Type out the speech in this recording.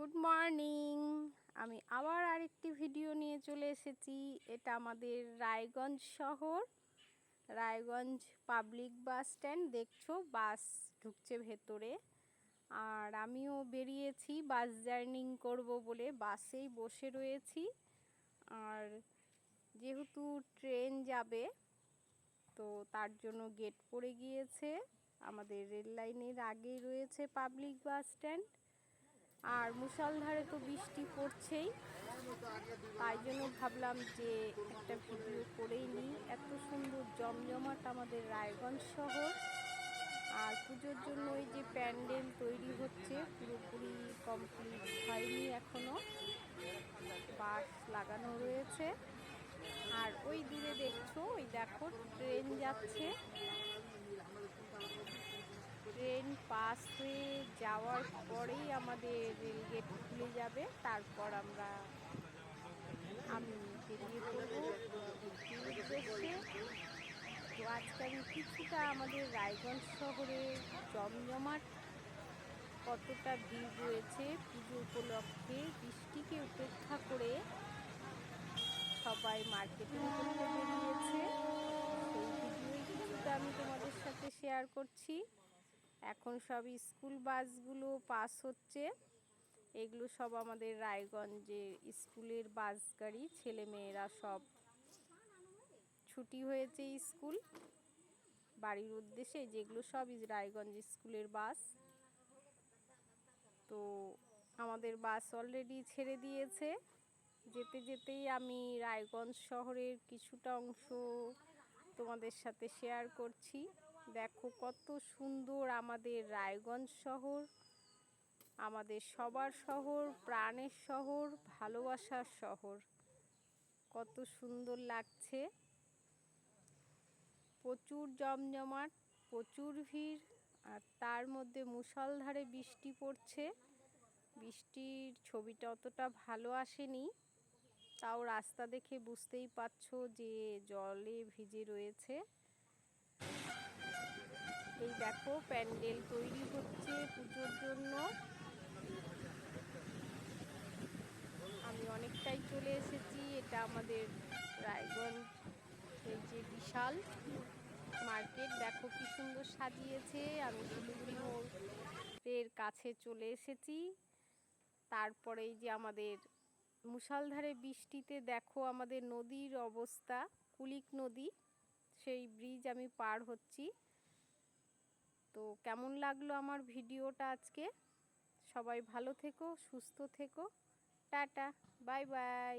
Good morning. আমি আবার আরেকটি ভিডিও নিয়ে চলে এসেছি। এটা আমাদের রায়গঞ্জ শহর। Raiganj public bus stand. দেখছ, বাস ঢুকছে ভেতরে। আর আমিও বেরিয়েছি, বাস জার্নিং করব বলে বাসেই বসে রয়েছি। আর যেহেতু ট্রেন যাবে, তো তার জন্য গেট পড়ে গিয়েছে। আমাদের রেল লাইনের আগেই রয়েছে পাবলিক বাস স্ট্যান্ড। আর মুষলধারে তো বৃষ্টি পড়ছেই। তাই জন্য ভাবলাম যে একটা ভিডিও করেই নিই। এত সুন্দর জমজমাট আমাদের রায়গঞ্জ শহর। আর পুজোর জন্য ওই যে প্যান্ডেল তৈরি হচ্ছে, পুরোপুরি কমপ্লিট হয়নি এখনও। বাস লাগানো রয়েছে। আর ওই দূরে দেখছ, ওই দেখো, ট্রেন যাচ্ছে। ট্রেন পাস হয়ে যাওয়ার পরেই আমাদের রেলগেট খুলে যাবে। তারপর আমরা আমি বেরিয়ে পড়ব। তো আজকে আমি কিছুটা আমাদের রায়গঞ্জ শহরে জমজমাট কতটা ভিড় রয়েছে পুজো উপলক্ষে বৃষ্টিকে উপেক্ষা করে সবাই মার্কেটিং করতে বেরিয়েছে সেই ভিডিওই কিছুটা আমি তোমাদের সাথে শেয়ার করছি। এখন সব স্কুল বাসগুলো পাস হচ্ছে। এগুলো সব আমাদের রায়গঞ্জের স্কুলের বাস গাড়ি, ছেলে মেয়েরা সব ছুটি হয়েছে স্কুল। বাড়ির উদ্দেশ্যে যেগুলো সব রায়গঞ্জ স্কুলের বাস। তো আমাদের বাস অলরেডি ছেড়ে দিয়েছে। যেতে যেতেই আমি রায়গঞ্জ শহরের কিছুটা অংশ তোমাদের সাথে শেয়ার করছি। দেখো কত সুন্দর আমাদের রায়গঞ্জ শহর, আমাদের সবার শহর, প্রাণের শহর, ভালোবাসার শহর। কত সুন্দর লাগছে। প্রচুর জমজমাট, প্রচুর ভিড়, আর তার মধ্যে মুষলধারে বৃষ্টি পড়ছে। বৃষ্টির ছবিটা অতটা ভালো আসেনি। তাও রাস্তা দেখে বুঝতেই পারছ যে জলে ভিজে রয়েছে। দেখো, প্যান্ডেল তৈরি হচ্ছে পুজোর জন্য। আমি অনেকটাই চলে এসেছি, এটা আমাদের রায়গঞ্জ, এই যে বিশাল মার্কেট। দেখো কি সুন্দর সাজিয়েছে, আমি শিলিগুড়ি মোড়ের কাছে চলে এসেছি। তারপরে এই যে আমাদের মুষলধারে বৃষ্টিতে দেখো আমাদের নদীর অবস্থা, কুলিক নদী, সেই ব্রিজ আমি পার হচ্ছি। তো কেমন লাগল আমার ভিডিওটা আজকে? সবাই ভালো থেকো সুস্থ থেকো। Tata bye bye.